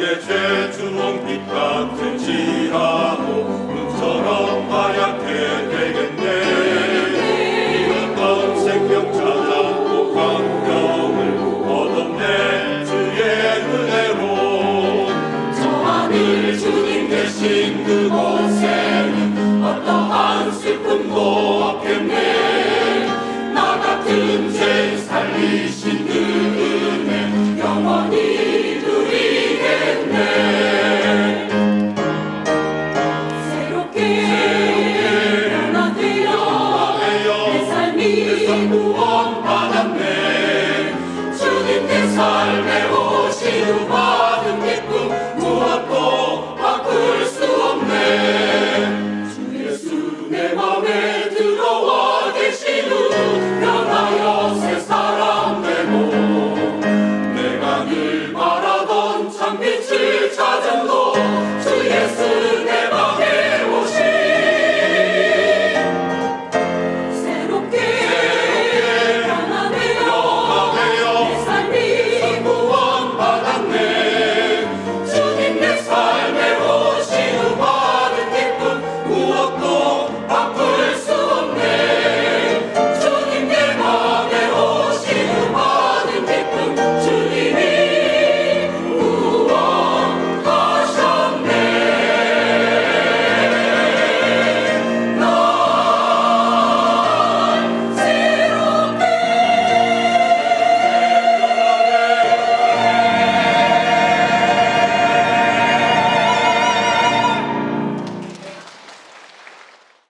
나의 죄주홍 빛 같은지라도 눈처럼 하얗게 되겠네. 이런다운 생명 찾아고 광경을 얻었네. 주의 은혜로. 소원을 주님 계신 그 받았네. 주님 내 삶에 오신 받은 기쁨 무엇도 바꿀 수 없네. 주 예수 내 맘에 들어와 계신 후 변하여 새 사람 되고 내가 늘 바라던 참 빛을